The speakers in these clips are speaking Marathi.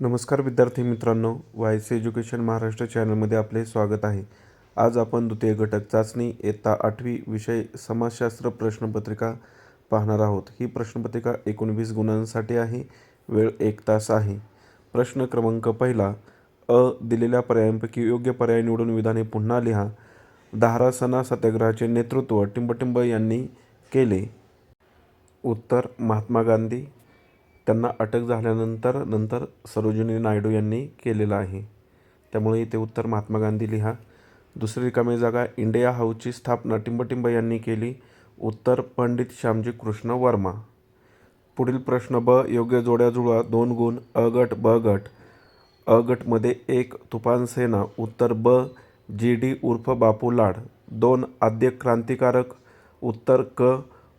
नमस्कार विद्यार्थी मित्रांनो वायस एज्युकेशन महाराष्ट्र चॅनलमध्ये आपले स्वागत आहे. आज आपण द्वितीय घटक चाचणी इयत्ता आठवी विषय समाजशास्त्र प्रश्नपत्रिका पाहणार आहोत. ही प्रश्नपत्रिका एकोणवीस गुणांसाठी आहे वेळ एक तास आहे. प्रश्न क्रमांक पहिला अ दिलेल्या पर्यायांपैकी योग्य पर्याय निवडून विधाने पुन्हा लिहा. धारासना सत्याग्रहाचे नेतृत्व टिंबटिंब यांनी केले. उत्तर महात्मा गांधी त्यांना अटक झाल्यानंतर नंतर सरोजिनी नायडू यांनी केलेलं आहे. त्यामुळे इथे उत्तर महात्मा गांधी लिहा. दुसरी रिकामी जागा इंडिया हाऊसची स्थापना टिंबटिंब यांनी केली. उत्तर पंडित श्यामजी कृष्ण वर्मा. पुढील प्रश्न ब योग्य जोड्या जुळवा दोन गुण अ गट ब गट. अ गटमध्ये एक तुफान सेना उत्तर ब जी डी उर्फ बापू लाड. दोन आद्य क्रांतिकारक उत्तर क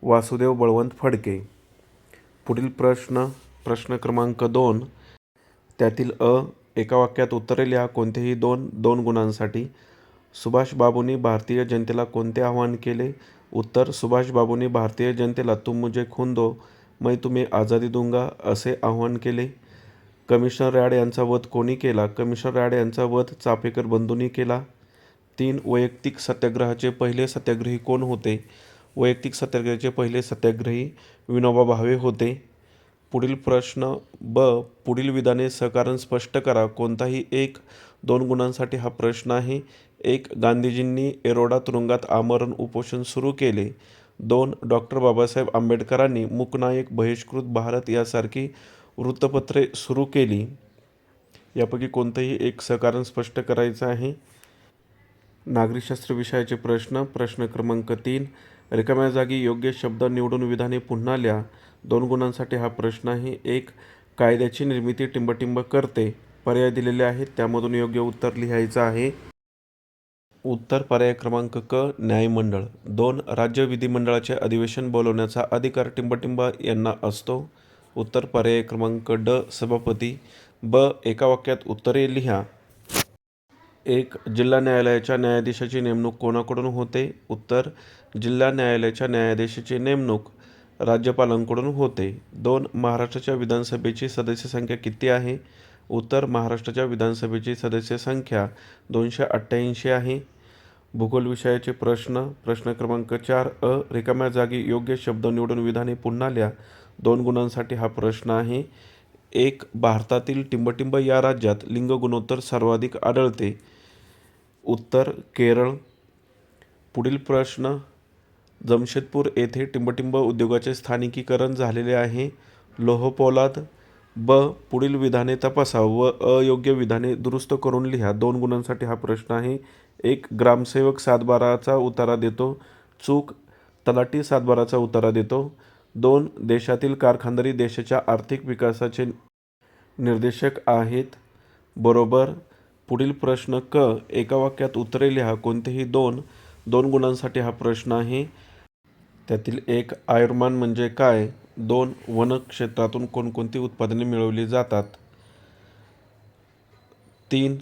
वासुदेव बळवंत फडके. पुढील प्रश्न प्रश्न क्रमांक दोन. त्यातील अ एका वाक्यात उत्तरे लिहा. कोणतेही दोन दोन गुणांसाठी. सुभाष बाबूंनी भारतीय जनतेला कोणते आवाहन केले? उत्तर सुभाष बाबूंनी भारतीय जनतेला तुम मुझे खून दो मैं तुम्ही आझादी दूंगा असे आवाहन केले. कमिशनर रॅड यांचा वध कोणी केला? कमिशनर रॅड यांचा वध चापेकर बंधूंनी केला. तीन वैयक्तिक सत्याग्रहाचे पहिले सत्याग्रही कोण होते? वैयक्तिक सत्याग्रहाचे पहिले सत्याग्रही विनोबा भावे होते. पुढील प्रश्न ब पुढील विधाने सहकारण स्पष्ट करा. कोणताही एक दोन गुणांसाठी हा प्रश्न आहे. एक गांधीजींनी एरोडा तुरुंगात आमरण उपोषण सुरू केले. दोन डॉक्टर बाबासाहेब आंबेडकरांनी मूकनायक बहिष्कृत भारत यासारखी वृत्तपत्रे सुरू केली. यापैकी कोणतंही एक सहकारण स्पष्ट करायचं आहे? नागरिकशास्त्र विषयाचे प्रश्न प्रश्न क्रमांक तीन रिकाम्या जागी योग्य शब्द निवडून विधाने पुन्हा लिहा. दोन गुणांसाठी हा प्रश्न आहे एक कायद्याची निर्मिती टिंबटिंब करते. पर्याय दिलेले आहेत त्यामधून योग्य उत्तर लिहायचं आहे. उत्तर पर्याय क्रमांक क न्यायमंडळ. दोन राज्य विधिमंडळाचे अधिवेशन बोलवण्याचा अधिकार टिंबटिंब यांना असतो. उत्तर पर्याय क्रमांक ड सभापती. ब एका वाक्यात उत्तरे लिहा. एक जिल्हा न्यायालयाच्या न्यायाधीशाची नेमणूक कोणाकडून होते? उत्तर जिल्हा न्यायालयाच्या न्यायाधीशाची नेमणूक राज्यपालांकडून होते. दोन महाराष्ट्राच्या विधानसभेची सदस्य संख्या किती आहे? उत्तर महाराष्ट्राच्या विधानसभेची सदस्य संख्या दोनशे अठ्ठ्याऐंशी आहे. भूगोल विषयाचे प्रश्न प्रश्न क्रमांक चार अ रिकाम्या जागी योग्य शब्द निवडून विधाने पुन्हा लिहा. दोन गुणांसाठी हा प्रश्न आहे. एक भारतातील टिंबटिंब या राज्यात लिंग गुणोत्तर सर्वाधिक आढळते. उत्तर केरळ. पुढील प्रश्न जमशेदपूर येथे टिंबटिंब उद्योगाचे स्थानिकीकरण झालेले आहे. लोहपोलाद ब पुढील विधाने तपासा व अयोग्य विधाने दुरुस्त करून लिहा. दोन गुणांसाठी हा प्रश्न आहे. एक ग्रामसेवक सातबाराचा उतारा देतो. चूक तलाठी सातबाराचा उतारा देतो. दोन देशातील कारखानदारी देशाच्या आर्थिक विकासाचे निर्देशक आहेत. बरोबर. पुढील प्रश्न क. एका वाक्यात उत्तरे लिहा. कोणतेही दोन दोन गुणांसाठी हा प्रश्न आहे. त्यातील एक आयुर्मान म्हणजे काय? दोन वन क्षेत्रातून कोणकोणती उत्पादने मिळवली जातात? तीन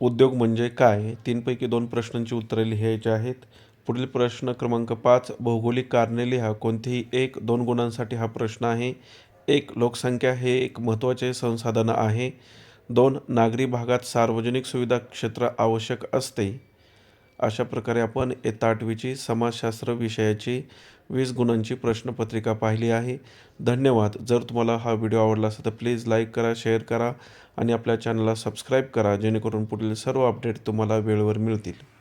उद्योग म्हणजे काय? तीनपैकी दोन प्रश्नांची उत्तरे लिहायची आहेत. पुढील प्रश्न क्रमांक पाच भौगोलिक कारणे लिहा. कोणतेही एक दोन गुणांसाठी हा प्रश्न आहे. एक लोकसंख्या हे एक महत्त्वाचे संसाधन आहे. दोन नागरी भागात सार्वजनिक सुविधा क्षेत्र आवश्यक असते. अशा प्रकारे आपण इयत्ता आठवीची समाजशास्त्र विषयाची वीस गुणांची प्रश्नपत्रिका पाहिली आहे. धन्यवाद. जर तुम्हाला हा व्हिडिओ आवडला असेल तर प्लीज लाईक करा शेअर करा आणि आपल्या चॅनलला सबस्क्राईब करा जेणेकरून पुढील सर्व अपडेट तुम्हाला वेळेवर मिळतील.